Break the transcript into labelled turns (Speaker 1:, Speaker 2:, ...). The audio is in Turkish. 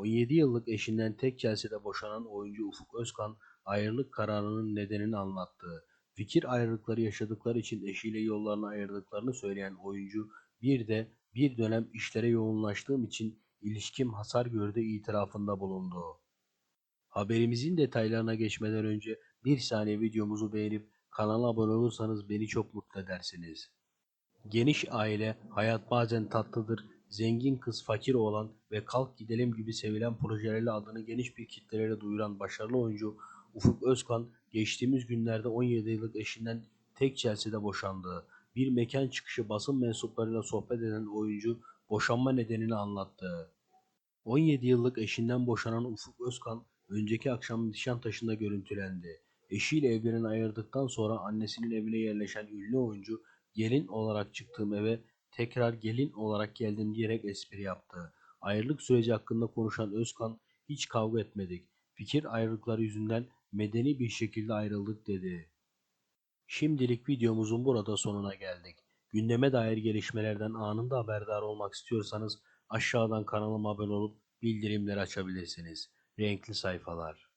Speaker 1: 17 yıllık eşinden tek celsede boşanan oyuncu Ufuk Özkan ayrılık kararının nedenini anlattı. Fikir ayrılıkları yaşadıkları için eşiyle yollarını ayırdıklarını söyleyen oyuncu bir de bir dönem işlere yoğunlaştığım için ilişkim hasar gördü itirafında bulundu. Haberimizin detaylarına geçmeden önce bir saniye videomuzu beğenip kanala abone olursanız beni çok mutlu edersiniz. Geniş aile, hayat bazen tatlıdır, zengin kız fakir olan ve kalk gidelim gibi sevilen projelerle adını geniş bir kitlelere duyuran başarılı oyuncu Ufuk Özkan geçtiğimiz günlerde 17 yıllık eşinden tek celsede boşandı. Bir mekan çıkışı basın mensuplarıyla sohbet eden oyuncu boşanma nedenini anlattı. 17 yıllık eşinden boşanan Ufuk Özkan önceki akşam Nişantaşı'nda görüntülendi. Eşiyle evlerini ayırdıktan sonra annesinin evine yerleşen ünlü oyuncu gelin olarak çıktığım eve tekrar gelin olarak geldim diyerek espri yaptı. Ayrılık süreci hakkında konuşan Özkan hiç kavga etmedik. Fikir ayrılıkları yüzünden medeni bir şekilde ayrıldık dedi. Şimdilik videomuzun burada sonuna geldik. Gündeme dair gelişmelerden anında haberdar olmak istiyorsanız aşağıdan kanalıma abone olup bildirimleri açabilirsiniz. Renkli sayfalar.